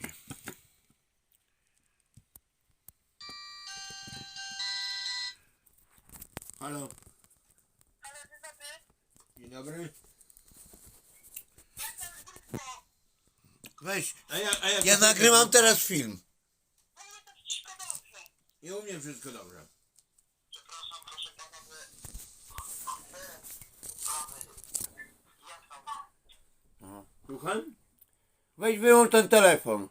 właśnie. Halo. Dzień dobry. Weź, A ja, a jak ja nagrywam teraz film. I u mnie wszystko dobrze. Przepraszam, proszę pana, że... Jak tam? Słucham? Weź wyłącz ten telefon.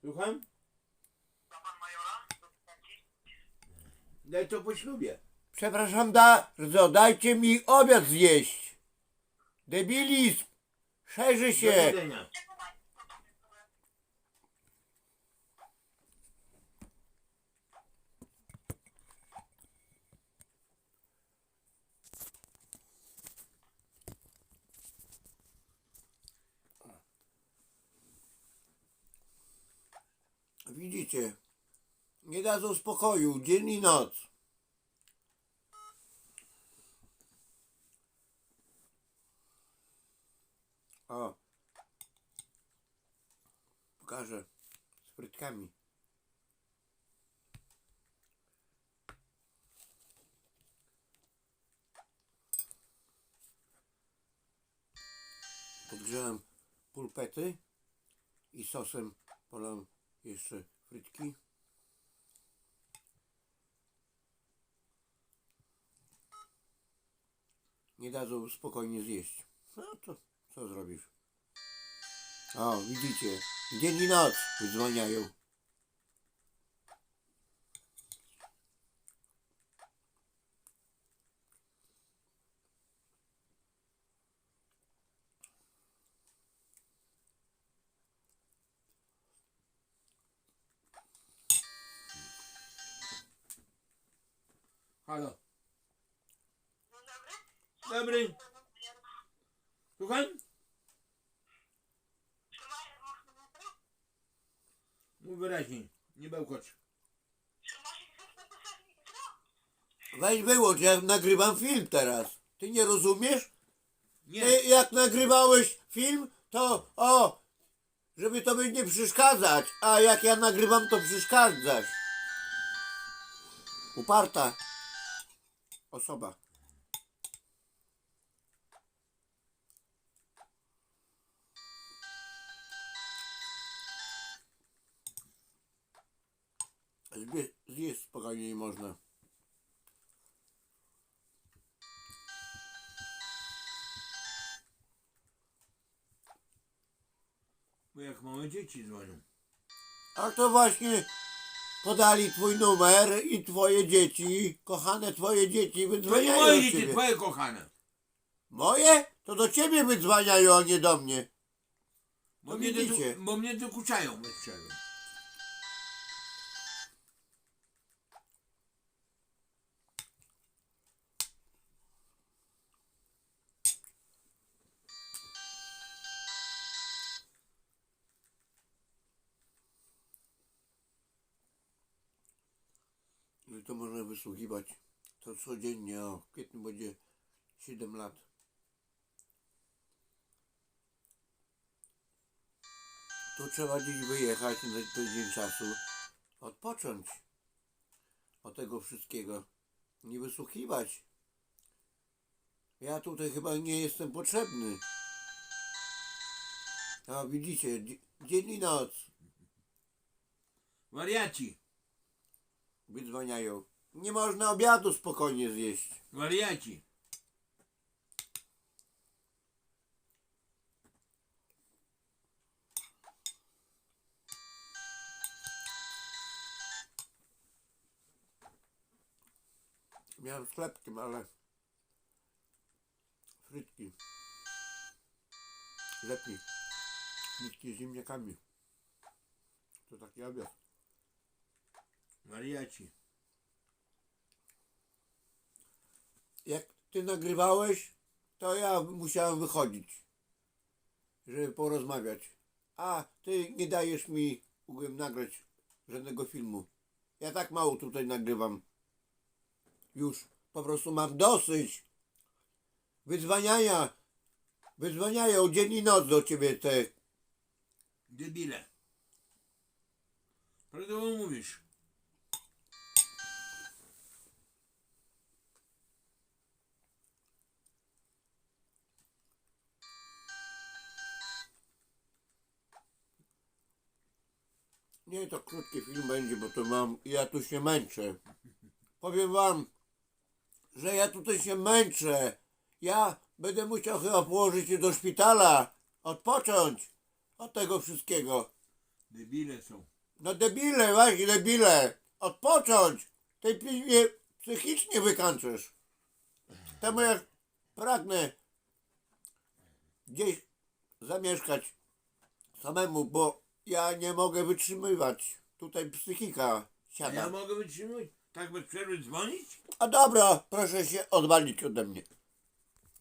Słucham? Daj to po ślubie. Przepraszam bardzo, dajcie mi obiad zjeść. Debilizm. Szerzy Do się. widzenia. Widzicie, nie dadzą spokoju dzień i noc. O. Pokażę z frytkami. Podgrzałem pulpety i sosem polałem jeszcze frytki. Nie dadzą spokojnie zjeść. No to co zrobisz? O, widzicie, dzień i noc wydzwaniają. Halo. Dobry. Słucham? Mów wyraźniej. Nie bełkocz. Weź wyłącz, ja nagrywam film teraz. Ty nie rozumiesz? Nie. Ty jak nagrywałeś film, to o, żeby tobie nie przeszkadzać, a jak ja nagrywam, to przeszkadzasz. Uparta osoba. Zbie- Zjeść spokojnie nie można. Bo jak małe dzieci dzwonią. A to właśnie podali twój numer i twoje dzieci, kochane twoje dzieci wydzwaniają moje do dzieci, ciebie. twoje kochane. Moje? To do ciebie wydzwaniają, a nie do mnie. Bo mnie, widzicie. do, bo mnie dokuczają bez przerwy. To można wysłuchiwać to codziennie, o, w kwietniu będzie 7 lat. Tu trzeba gdzieś wyjechać na tydzień czasu, odpocząć od tego wszystkiego, nie wysłuchiwać. Ja tutaj chyba nie jestem potrzebny. A widzicie, dzie- dzień i noc Wariaci. Wydzwaniają. Nie można obiadu spokojnie zjeść. Wariaci. Miałem z chlebkiem, ale frytki. Lepiej. Frytki z ziemniakami. To taki obiad. Wariaci. Jak ty nagrywałeś, to ja musiałem wychodzić, żeby porozmawiać. A ty nie dajesz mi mogłem nagrać żadnego filmu. Ja tak mało tutaj nagrywam. Już po prostu mam dosyć wyzwaniania Wydzwaniają dzień i noc do ciebie te. Debile. Prawdę mówisz. Nie, to krótki film będzie, bo to mam. Ja tu się męczę. Powiem wam, że ja tutaj się męczę. Ja będę musiał chyba położyć się do szpitala. Odpocząć od tego wszystkiego. Debile są. No debile, właśnie debile. Odpocząć. Tej mnie psychicznie wykańczysz. Temu jak pragnę gdzieś zamieszkać samemu, bo ja nie mogę wytrzymywać. Tutaj psychika siada. ja mogę wytrzymać? Tak bez przerwy dzwonić? A dobra, proszę się odwalić ode mnie.